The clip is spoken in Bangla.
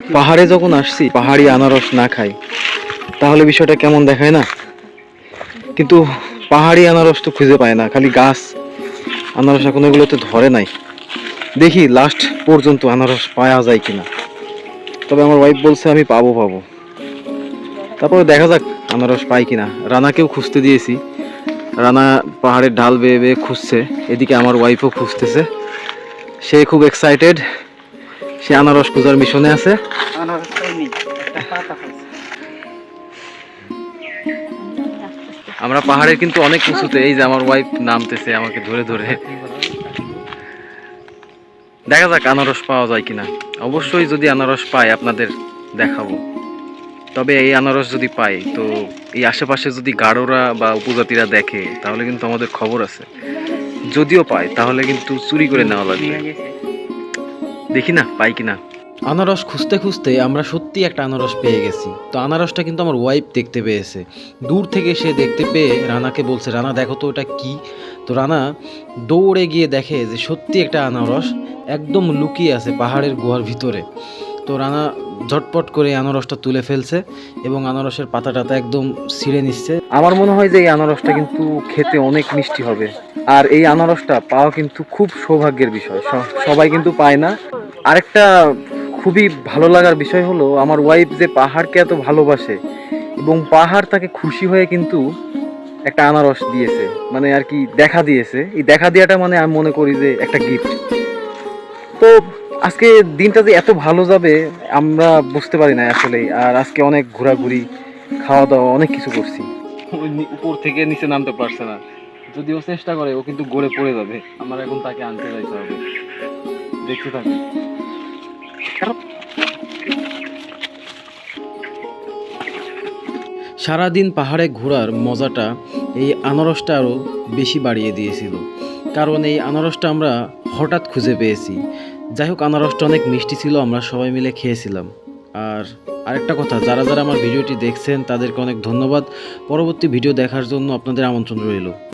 পাহাড়ে যখন আসছি, পাহাড়ি আনারস না খাই, তাহলে বিষয়টা কেমন দেখায় না? কিন্তু পাহাড়ি আনারস তো খুঁজে পায় না, খালি গাছ। আনারস এখন এগুলোতে ধরে নাই। দেখি লাস্ট পর্যন্ত আনারস পাওয়া যায় কিনা। তবে আমার ওয়াইফ বলছে, আমি পাবো পাবো। তারপরে দেখা যাক আনারস পাই কিনা। রানাকেও খুঁজতে দিয়েছি। রানা পাহাড়ের ঢাল বেয়ে বেয়ে খুঁজছে। এদিকে আমার ওয়াইফও খুঁজতেছে। সে খুব এক্সাইটেড সে আনারস খোঁজার মিশনে আছে। আমরা পাহাড়ের কিন্তু অনেক উঁচুতে এই যে আমার ওয়াইফ নামতেছে আমাকে ধরে ধরে। দেখা যাক আনারস পাওয়া যায় কিনা। অবশ্যই যদি আনারস পাই আপনাদের দেখাবো। তবে এই আনারস যদি পাই তো এই আশেপাশে যদি গাঢ়রা বা উপজাতিরা দেখে তাহলে কিন্তু আমাদের খবর আছে। যদিও পাই তাহলে কিন্তু চুরি করে নেওয়া লাগবে। দেখি না পাই কিনা। আনারস খুঁজতে খুঁজতে আমরা সত্যি একটা আনারস পেয়ে গেছি। তো আনারসটা কিন্তু আমার ওয়াইফ দেখতে পেয়েছে। দূর থেকে সে দেখতে পেয়ে রানাকে বলছে রানা দেখো তো ওটা কি? তো রানা দৌড়ে গিয়ে দেখে যে সত্যি একটা আনারস একদম লুকিয়ে আছে পাহাড়ের গুহার ভিতরে। তো রানা ঝটপট করে আনারসটা তুলে ফেলছে এবং আনারসের পাতা টাতা একদম ছিঁড়ে নিচ্ছে। আমার মনে হয় যে এই আনারসটা কিন্তু খেতে অনেক মিষ্টি হবে। আর এই আনারসটা পাওয়া কিন্তু খুব সৌভাগ্যের বিষয়। সবাই কিন্তু পায় না। আরেকটা খুবই ভালো লাগার বিষয় হলো, আমার ওয়াইফ যে পাহাড়কে এত ভালোবাসে এবং পাহাড় তাকে খুশি হয়ে কিন্তু একটা আনারস দিয়েছে মানে আর কি দেখা দিয়েছে। এই দেখা দেওয়াটা মানে আমি মনে করি যে একটা গিফট তো আজকে দিনটা যে এত ভালো যাবে, আমরা বুঝতে পারি না আসলে আর আজকে অনেক ঘোরাঘুরি খাওয়া দাওয়া অনেক কিছু করছি। উপর থেকে নিচে নামতে পারছে না। যদি ও চেষ্টা করে, ও কিন্তু গড়ে পড়ে যাবে। আমার এখন তাকে আনতে যাইতে হবে। দেখতে থাকুন। সারাদিন পাহাড়ে ঘোরার মজাটা এই আনারসটা আরও বেশি বাড়িয়ে দিয়েছিল। কারণ এই আনারসটা আমরা হঠাৎ খুঁজে পেয়েছি। যাই হোক, আনারসটা অনেক মিষ্টি ছিল, আমরা সবাই মিলে খেয়েছিলাম। আর আরেকটা কথা, যারা যারা আমার ভিডিওটি দেখছেন, তাদেরকে অনেক ধন্যবাদ। পরবর্তী ভিডিও দেখার জন্য আপনাদের আমন্ত্রণ রইল।